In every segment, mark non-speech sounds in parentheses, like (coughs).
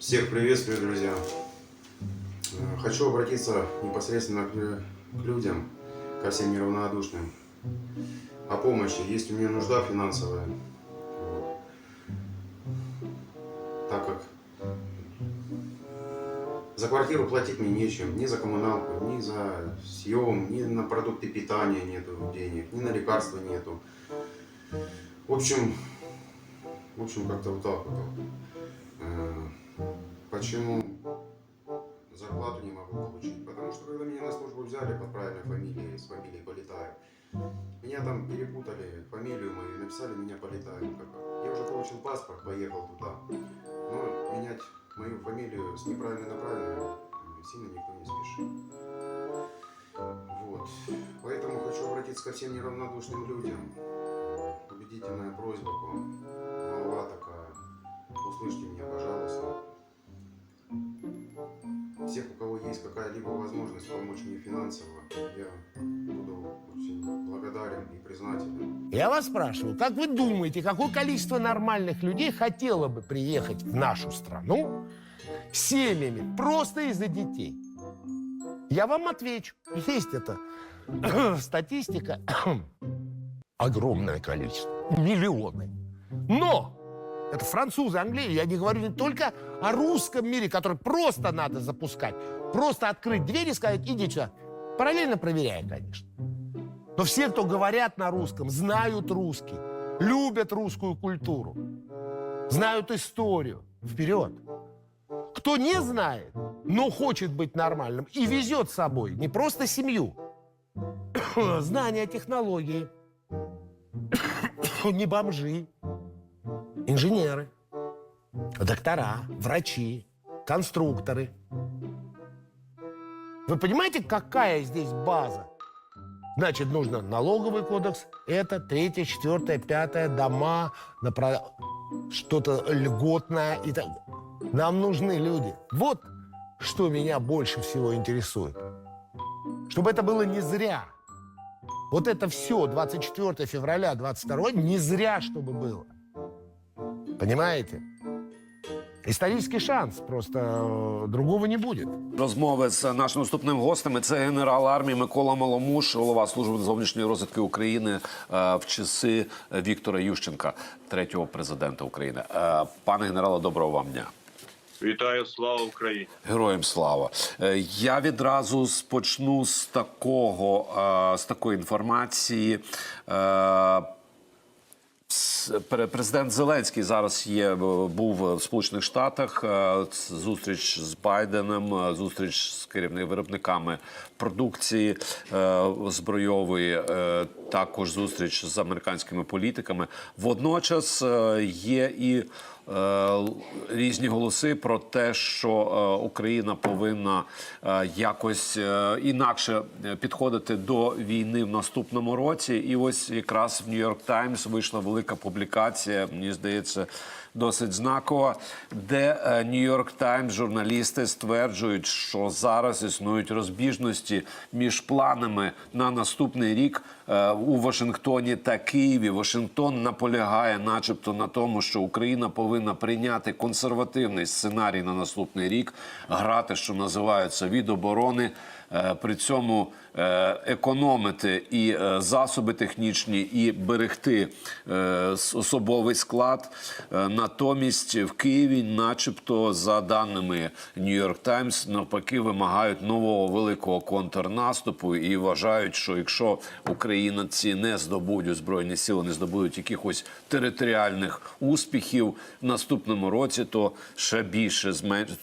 Всех приветствую, друзья. Хочу обратиться непосредственно к, людям, ко всем неравнодушным. О помощи. Есть у меня нужда финансовая. Так как за квартиру платить мне нечем, ни за коммуналку, ни за съем, ни на продукты питания нету денег, ни на лекарства нету. В общем, в общем, как-то вот так вот. Почему зарплату не могу получить? Потому что когда меня на службу взяли под правильной фамилией, с фамилией Полетаев, меня там перепутали, фамилию мою, написали меня Полетаев. Я уже получил паспорт, поехал туда. Но менять мою фамилию с неправильной на правильную э, сильно никто не спешит. Вот. Поэтому хочу обратиться ко всем неравнодушным людям. Убедительная просьба к вам. Молва такая. Услышьте меня, пожалуйста. Всех, у кого есть какая-либо возможность помочь мне финансово, я буду очень благодарен и признателен. Я вас спрашиваю, как вы думаете, какое количество нормальных людей хотело бы приехать в нашу страну семьями просто из-за детей? Я вам отвечу. Есть это (clears throat) статистика. (clears throat) Огромное количество. Миллионы. Но это французы, англии. Я не говорю не только о русском мире, который просто надо запускать. Просто открыть дверь и сказать, иди сюда. Параллельно проверяя, конечно. Но все, кто говорят на русском, знают русский, любят русскую культуру, знают историю. Вперед! Кто не знает, но хочет быть нормальным и везет с собой не просто семью, (coughs) знания технологии, (coughs) не бомжи, инженеры, доктора, врачи, конструкторы. Вы понимаете, какая здесь база? Значит, нужно налоговый кодекс, это третье, четвертое, пятое, дома, на про- что-то льготное и так. Нам нужны люди. Вот что меня больше всего интересует. Чтобы это было не зря. Вот это все 24 февраля 22 не зря, чтобы было. Понимаете? Исторический шанс, просто э, другого не будет. Розмови з нашим наступним гостем. Це генерал армії Микола Маломуш, голова служби зовнішньої розвідки України е, в часи Віктора Ющенка, третього президента України. Е, Пане генерале, доброго вам дня. Вітаю, слава Україні! Героям слава. Е, Я відразу почну з такого з такої інформації. Е, Президент Зеленський зараз є був в Сполучених Штатах. е, Зустріч з Байденом, е, зустріч з керівними виробниками продукції е, збройової, е, також зустріч з американськими політиками. Водночас е, є і е, різні голоси про те, що е, Україна повинна е, якось е, інакше е, підходити до війни в наступному році. І ось якраз в Нью-Йорк Таймс вийшла велика публікація, мені здається, досить знакова, де Нью-Йорк Таймс журналісти стверджують, що зараз існують розбіжності між планами на наступний рік е, у Вашингтоні та Києві. Вашингтон наполягає, начебто, на тому, що Україна повинна прийняти консервативний сценарій на наступний рік, грати, що називається від оборони. е, При цьому е, економити і е, засоби технічні, і берегти е, особовий склад. Натомість в Києві, начебто, за даними York Times, навпаки, вимагають нового великого контрнаступу і вважають, що якщо українці не здобудуть збройні сили, не здобудуть якихось територіальних успіхів в наступному році, то ще більше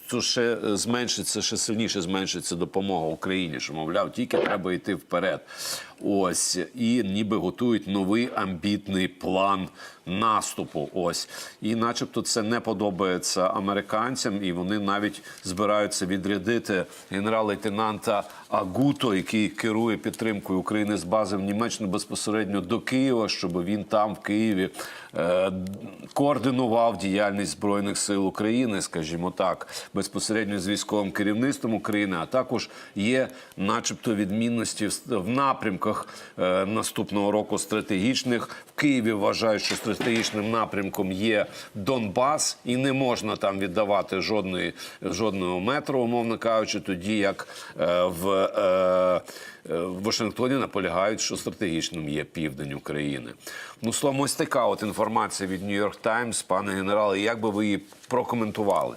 то ще е, зменшиться, ще сильніше зменшиться допомога Україні. Що мовляв, тільки треба йти вперед. Ось і ніби готують новий амбітний план наступу. Ось і, начебто, це не подобається американцям, і вони навіть збираються відрядити генерал-лейтенанта Агуто, який керує підтримкою України з бази в Німеччині безпосередньо до Києва, щоб він там в Києві е, координував діяльність збройних сил України, скажімо так, безпосередньо з військовим керівництвом України, а також є, начебто, відмінності в, напрямках е, наступного року стратегічних. В Києві вважають, що стратегічним напрямком є Донбас, і не можна там віддавати жодної жодного метру, умовно кажучи, тоді як е, в, в Вашингтоні наполягають, що стратегічним є південь України. Ну словом, ось така от інформація від York Times, пане генерале. Як би ви її прокоментували?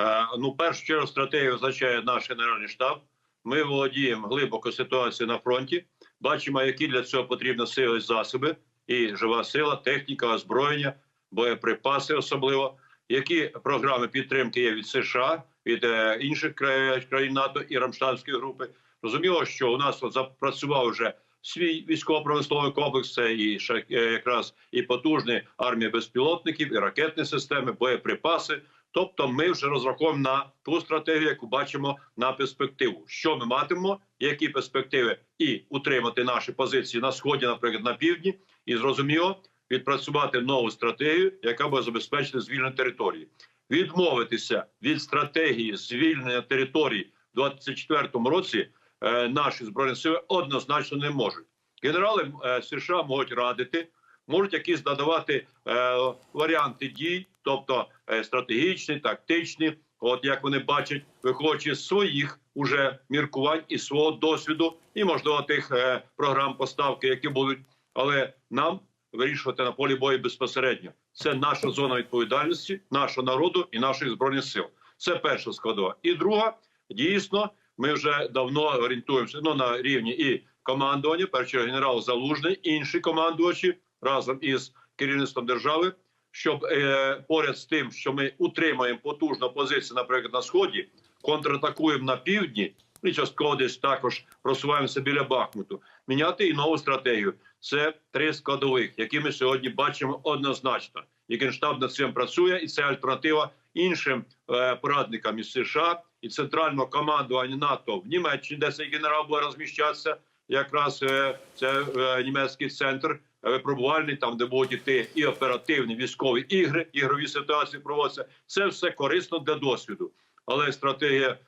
Е, Ну, першу чергу стратегію означає наш генеральний штаб. Ми володіємо глибоко ситуацією на фронті. Бачимо, які для цього потрібні сили і засоби, і жива сила, техніка, озброєння, боєприпаси, особливо. Які програми підтримки є від США, від е, інших кра- країн НАТО і Рамштанської групи. Розуміло, що у нас запрацював вже свій військово-промисловий комплекс. Це і е, якраз і потужні армія безпілотників, і ракетні системи, боєприпаси. Тобто, ми вже розраховуємо на ту стратегію, яку бачимо на перспективу. Що ми матимемо, які перспективи, і утримати наші позиції на сході, наприклад, на півдні, і зрозуміло відпрацювати нову стратегію, яка буде забезпечити звільнення території, відмовитися від стратегії звільнення територій в 24-му році. е, Наші збройні сили однозначно не можуть. Генерали е, США можуть радити, можуть якісь надавати е, варіанти дій, тобто стратегічні, тактичні. От як вони бачать, виходячи з своїх уже міркувань і свого досвіду, і можливо тих програм поставки, які будуть. Але нам вирішувати на полі бою безпосередньо. Це наша зона відповідальності, нашого народу і наших збройних сил. Це перша складова. І друга, дійсно, ми вже давно орієнтуємося ну, на рівні і командування, перший генерал Залужний, інші командувачі разом із керівництвом держави, щоб е, поряд з тим, що ми утримаємо потужну позицію, наприклад, на сході, контратакуємо на півдні. І частково десь також просуваємося біля Бахмуту. Міняти і нову стратегію. Це три складових, які ми сьогодні бачимо однозначно. І Генштаб над цим працює, і це альтернатива іншим е, порадникам із США і центрального командування НАТО в Німеччині, де цей генерал буде розміщатися. Якраз е, це е, німецький центр випробувальний, там де будуть іти і оперативні військові ігри, ігрові ситуації проводяться. Це все корисно для досвіду, але стратегія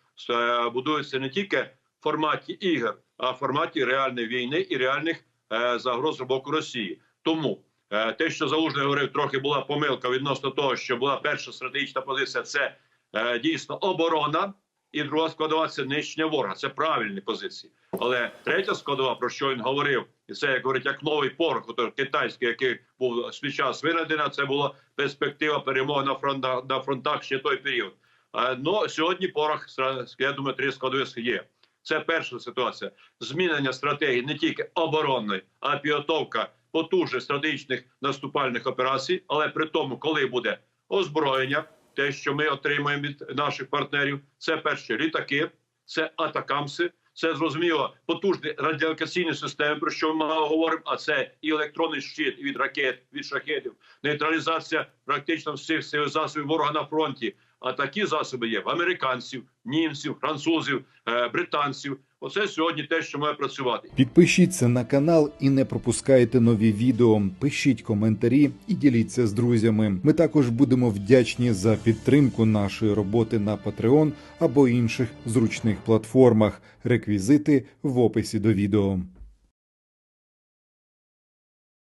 будується не тільки в форматі ігор, а в форматі реальної війни і реальних загроз з боку Росії. Тому е, те, що Залужний говорив, трохи була помилка відносно того, що була перша стратегічна позиція, це е, дійсно оборона, і друга складова це нищення ворога. Це правильні позиції. Але третя складова, про що він говорив, і це як говорить, як новий порох, китайський, який був свій час винайдена, це була перспектива перемоги на фронтах на фронтах ще той період. Е, Ну сьогодні порох я думаю, три складових є. Це перша ситуація. Змінення стратегії не тільки оборонної, а підготовка потужних стратегічних наступальних операцій. Але при тому, коли буде озброєння, те, що ми отримаємо від наших партнерів, це перше літаки, це атакамси. Це зрозуміло потужні радіолокаційні системи, про що ми говоримо. А це і електронний щит від ракет, від шахетів, нейтралізація практично всіх засобів ворога на фронті. А такі засоби є в американців, німців, французів, е, британців. Оце сьогодні те, що має працювати. Підпишіться на канал і не пропускайте нові відео. Пишіть коментарі і діліться з друзями. Ми також будемо вдячні за підтримку нашої роботи на Patreon або інших зручних платформах. Реквізити в описі до відео.